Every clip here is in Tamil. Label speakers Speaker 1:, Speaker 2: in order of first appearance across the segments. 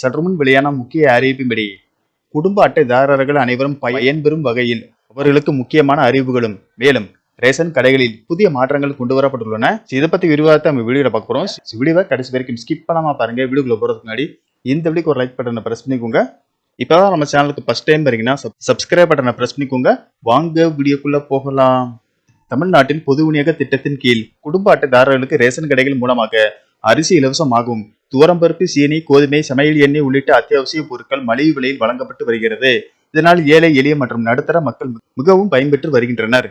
Speaker 1: சற்றுமுன் வெளியான முக்கிய அறிவிப்பின்படி குடும்ப அட்டைதாரர்கள் அனைவரும் பயன்பெறும் வகையில் அவர்களுக்கு முக்கியமான அறிவுகளும் மேலும் ரேஷன் கடைகளில் புதிய மாற்றங்கள் கொண்டு வரப்பட்டுள்ளன இதை பத்தி விரிவாக நம்ம வீடியோல பார்க்க போறோம். வீடியோவை கடைசி வரைக்கும் ஸ்கிப் பண்ணாம பாருங்க. வீடியோக்குள்ள போறதுக்கு முன்னாடி இந்த வீடியோக்கு ஒரு லைக் பட்டனை பிரஸ் பண்ணிக்கோங்க. இப்பதான் நம்ம சேனலுக்கு ஃபர்ஸ்ட் டைம் வரீங்கன்னா சப்ஸ்கிரைப் பட்டனை பிரஸ் பண்ணிக்கோங்க. வாங்க வீடியோக்குள்ள போகலாம். தமிழ்நாட்டில் பொது விநியோக திட்டத்தின் கீழ் குடும்ப அட்டைதாரர்களுக்கு ரேஷன் கடைகள் மூலமாக அரிசி இலவசமாகும். துவரம்பருப்பு சீனி கோதுமை சமையல் எண்ணெய் உள்ளிட்ட அத்தியாவசிய பொருட்கள் மலிவு விலையில் வழங்கப்பட்டு வருகிறது. இதனால் ஏழை எளிய மற்றும் நடுத்தர மக்கள் மிகவும் பயன்பெற்று வருகின்றனர்.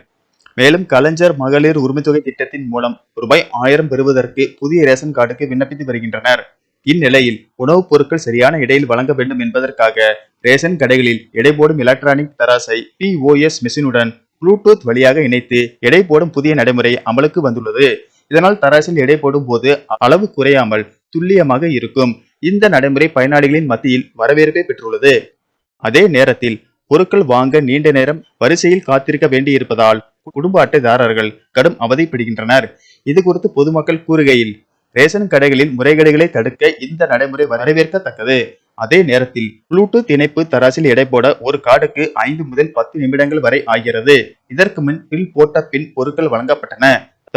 Speaker 1: மேலும் கலைஞர் மகளிர் உரிமைத்தொகை திட்டத்தின் மூலம் ரூபாய் ஆயிரம் பெறுவதற்கு புதிய ரேஷன் கார்டுக்கு விண்ணப்பித்து வருகின்றனர். இந்நிலையில் உணவுப் பொருட்கள் சரியான இடையில் வழங்க வேண்டும் என்பதற்காக ரேஷன் கடைகளில் எடை போடும் எலக்ட்ரானிக் தராசை பிஓஎஸ் மிஷினுடன் ப்ளூடூத் வழியாக இணைத்து எடை போடும் புதிய நடைமுறை அமலுக்கு வந்துள்ளது. இதனால் தராசில் எடை போடும் போது அளவு குறையாமல் துல்லியமாக இருக்கும். இந்த நடைமுறை பயனாளிகளின் மத்தியில் வரவேற்பை பெற்றுள்ளது. அதே நேரத்தில் பொருட்கள் வாங்க நீண்ட நேரம் வரிசையில் காத்திருக்க வேண்டியிருப்பதால் குடும்ப அட்டைதாரர்கள் கடும் அவதிப்படுகின்றனர். இது குறித்து பொதுமக்கள் கூறுகையில் ரேஷன் கடைகளில் முறைகேடுகளை தடுக்க இந்த நடைமுறை வரவேற்கத்தக்கது. அதே நேரத்தில் ப்ளூடூத் இணைப்பு தராசில் எடை போட ஒரு கார்டுக்கு ஐந்து முதல் பத்து நிமிடங்கள் வரை ஆகிறது. இதற்கு முன் பில் போட்ட பின் பொருட்கள் வழங்கப்பட்டன.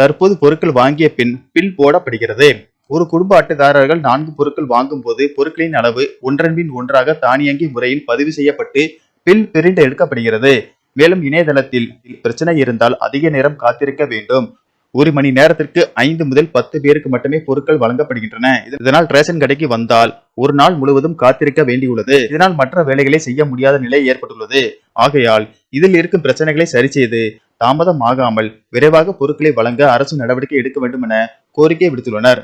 Speaker 1: தற்போது பொருட்கள் வாங்கிய பின் பில் போடப்படுகிறது. ஒரு குடும்ப அட்டைதாரர்கள் நான்கு பொருட்கள் வாங்கும் போது பொருட்களின் அளவு ஒன்றன்பின் ஒன்றாக தானியங்கி முறையில் பதிவு செய்யப்பட்டு பில் பிரிண்ட் எடுக்கப்படுகிறது. மேலும் இணையதளத்தில் பிரச்சனை இருந்தால் அதிக நேரம் காத்திருக்க வேண்டும். ஒரு மணி நேரத்திற்கு ஐந்து முதல் பத்து பேருக்கு மட்டுமே பொருட்கள் வழங்கப்படுகின்றன. இதனால் ரேஷன் கடைக்கு வந்தால் ஒரு நாள் முழுவதும் காத்திருக்க வேண்டியுள்ளது. இதனால் மற்ற வேலைகளை செய்ய முடியாத நிலை ஏற்பட்டுள்ளது. ஆகையால் இதில் இருக்கும் பிரச்சனைகளை சரி செய்து தாமதம் ஆகாமல் விரைவாக பொருட்களை வழங்க அரசு நடவடிக்கை எடுக்க வேண்டும் என கோரிக்கை விடுத்துள்ளனர்.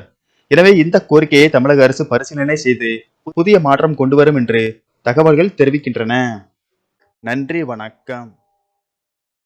Speaker 1: எனவே இந்த கோரிக்கையை தமிழக அரசு பரிசீலனை செய்து புதிய மாற்றம் கொண்டு வரும் என்று தகவல்கள் தெரிவிக்கின்றன. நன்றி வணக்கம்.